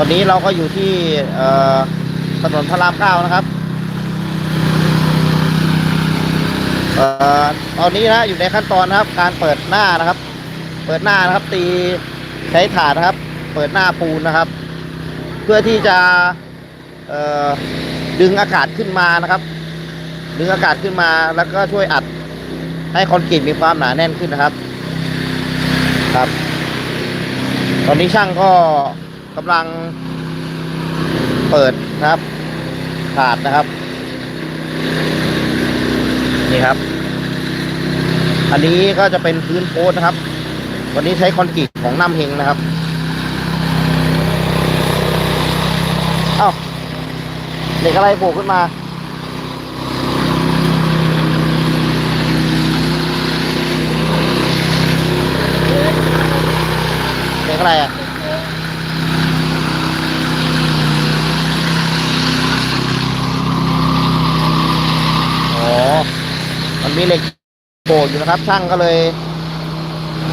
ตอนนี้เราก็อยู่ที่ถนนพระรามเก้านะครับออตอนนี้นะอยู่ในขั้นตอนนะครับ การเปิดหน้านะครับ เปิดหน้านะครับ ตีใช้ถาดนะครับ เปิดหน้าปูนนะครับ เพื่อที่จะดึงอากาศขึ้นมานะครับ ดึงอากาศขึ้นมาแล้วก็ช่วยอัดให้คอนกรีตมีความหนาแน่นขึ้นนะครับ ครับ ตอนนี้ช่างก็ กำลังเปิดนะครับถาดนะครับ นี่ครับ อันนี้ก็จะเป็นพื้นโพสนะครับ วันนี้ใช้คอนกรีตของน้ำเฮงนะครับเอ้าเหล็กอะไรโผล่ขึ้นมาเหล็กอะไรอะ อ๋อ มีเหล็กโผล่อยู่นะครับ ช่างก็เลย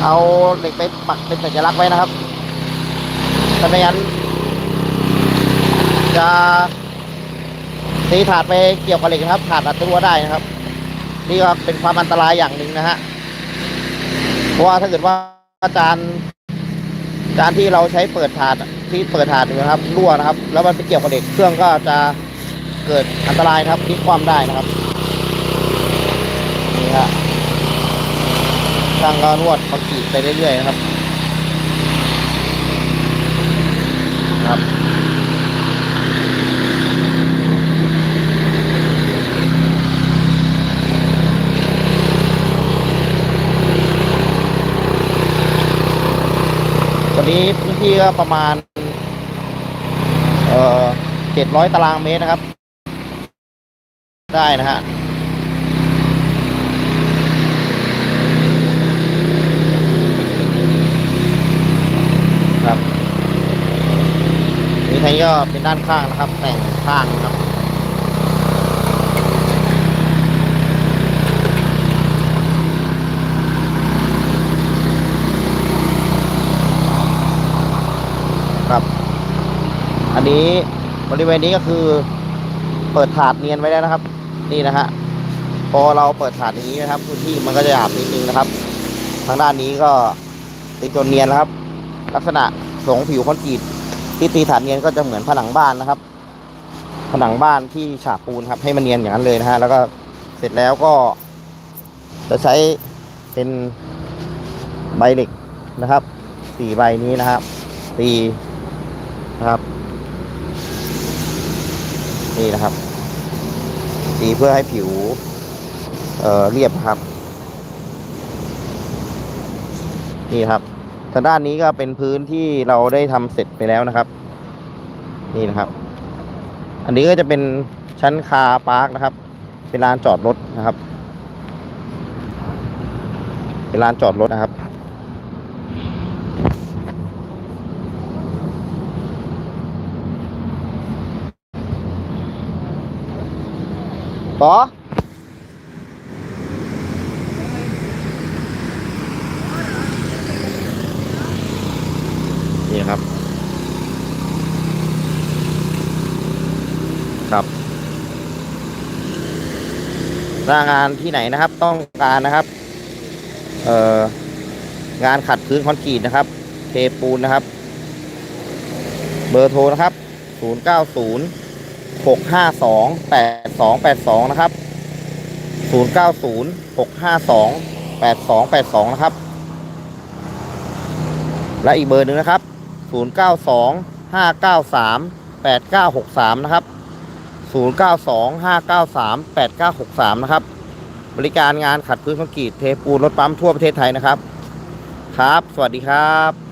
เอาเหล็กไปปักเป็นสัญลักษณ์ไว้นะครับถ้าไม่งั้นจะตีถาดไปเกี่ยวกับเหล็กนะครับ ถาดอาจจะรั่วได้นะครับ นี่ก็เป็นความอันตรายอย่างหนึ่งนะฮะเพราะว่าถ้าเกิดว่าอาจารย์จานที่เราใช้เปิดถาดที่เปิดถาดอยู่นะครับรั่วนะครับ แล้วมันไปเกี่ยวกับเหล็กเครื่องก็จะเกิดอันตรายครับพลิกความได้นะครับ นี่ฮะช่างก็นวดคอนกรีตไปเรื่อยๆนะครับครับวันนี้พื้นที่ก็ประมาณ เอ่อเจ็ดร้อยตารางเมตรนะครับ ได้นะฮะ นี้ก็เป็นด้านข้างนะครับ แต่งข้างนะครับครับ อันนี้บริเวณนี้ก็คือเปิดถาดเนียนไว้แล้วนะครับ นี่นะฮะพอเราเปิดถาดอย่างนี้นะครับพื้นที่มันก็จะหยาบนิดนึงนะครับ ทางด้านนี้ก็ตีจนเนียนแล้วครับ ลักษณะสงผิวคอนกรีต ที่ตีถาดเนียนก็จะเหมือนผนังบ้านนะครับ ผนังบ้านที่ฉาบปูนครับ ให้มันเนียนอย่างนั้นเลยนะฮะแล้วก็เสร็จแล้วก็ จะใช้เป็นใบเหล็กนะครับสี่ใบนี้นะครับตีนะครับ นี่นะครับตีเพื่อให้ผิวเอ่อเรียบครับ นี่ครับ ทางด้านนี้ก็เป็นพื้นที่เราได้ทำเสร็จไปแล้วนะครับ นี่นะครับ อันนี้ก็จะเป็นชั้นคาร์พาร์คนะครับ เป็นลานจอดรถนะครับ เป็นลานจอดรถนะครับต่อ นี่ครับ ครับหน้างานที่ไหนนะครับ ต้องการนะครับ เอ่องานขัดพื้นคอนกรีตนะครับ เทปูนนะครับ เบอร์โทรนะครับ 090 652 8282 นะครับ 090 652 8282 นะครับ และอีกเบอร์หนึ่งนะครับ 092 593 8963 นะครับ 092 593 8963 นะครับ บริการงานขัดพื้นคอนกรีตเทปูนรถปั๊มทั่วประเทศไทยนะครับ ครับ สวัสดีครับ